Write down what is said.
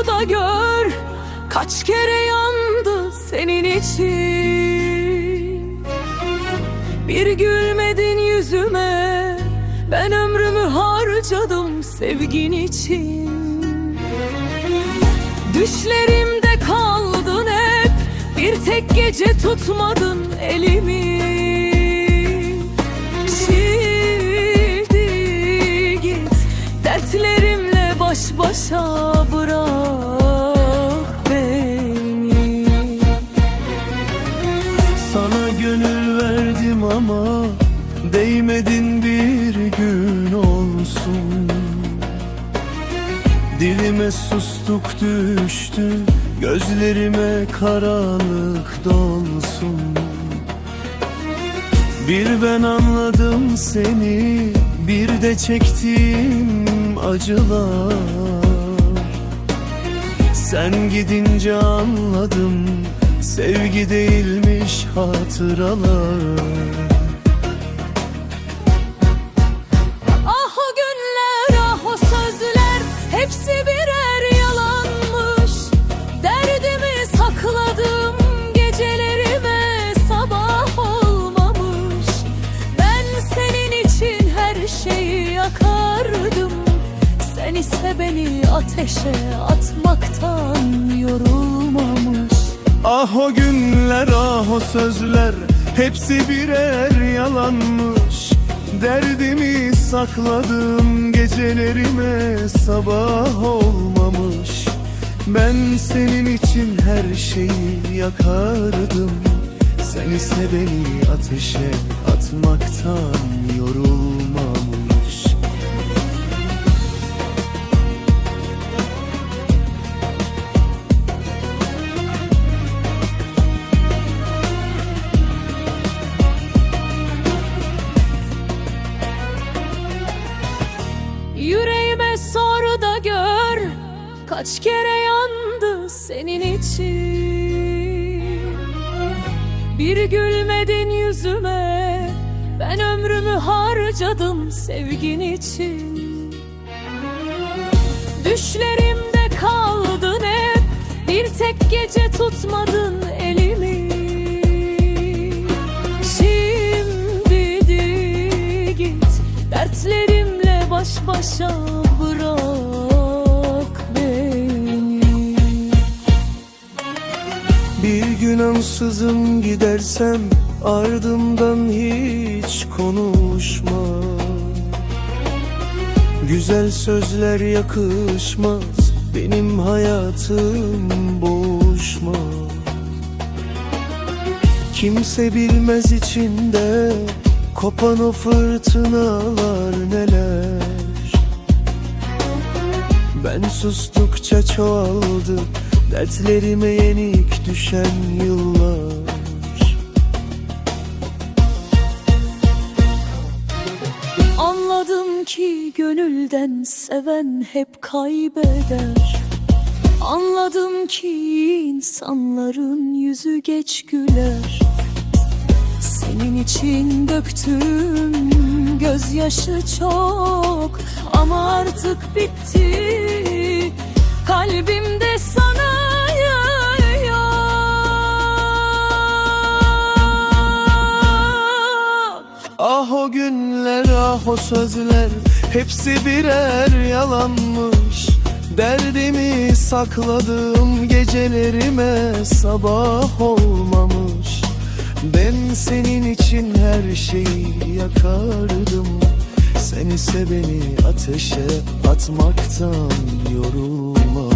Sor da gör Kaç kere yandı senin için. Bir gülmedin yüzüme Ben ömrümü harcadım sevgin için. Düşlerimde kaldın hep Bir tek gece tutmadın elimi. Şimdi git Dertlerimle baş başa bırak gönül verdim ama Değmedin bir gün olsun. Dilime sustuk düştü Gözlerime karanlık dolsun Bir ben anladım seni Bir de çektiğim acılar. Sen gidince anladım Sevgi değilmiş hatıralar Ah o günler ah o sözler Hepsi birer yalanmış. Derdimi sakladım Gecelerime sabah olmamış. Ben senin için her şeyi yakardım. Sen ise beni ateşe atmaktan yorulmamış. Ah o günler ah o sözler Hepsi birer yalanmış. Derdimi sakladım gecelerime sabah olmamış. Ben senin için her şeyi yakardım. Sen ise beni ateşe atmaktan yorulmamış Yüreğime sor da gör Kaç kere yandı senin için. Bir gülmedin yüzüme Ben ömrümü harcadım sevgin için. Düşlerimde kaldın hep Bir tek gece tutmadın elimi. Şimdi de git Dertlerimle baş başa bırak beni. Bir gün ansızın gidersem ardımdan hiç konuşma. Güzel sözler yakışmaz benim hayatım boşma Kimse bilmez içinde kopan o fırtınalar neler ben sustukça çoğaldı Dertlerime yenik düşen yıllar. Anladım ki gönülden seven hep kaybeder. Anladım ki insanların yüzü geç güler. Senin için döktüm gözyaşı çok Ama artık bitti. Kalbimde sana yok Ah o günler ah o sözler Hepsi birer yalanmış. Derdimi sakladığım gecelerime sabah olmamış Ben senin için her şeyi yakardım. Sen ise beni ateşe atmaktan yorulmamış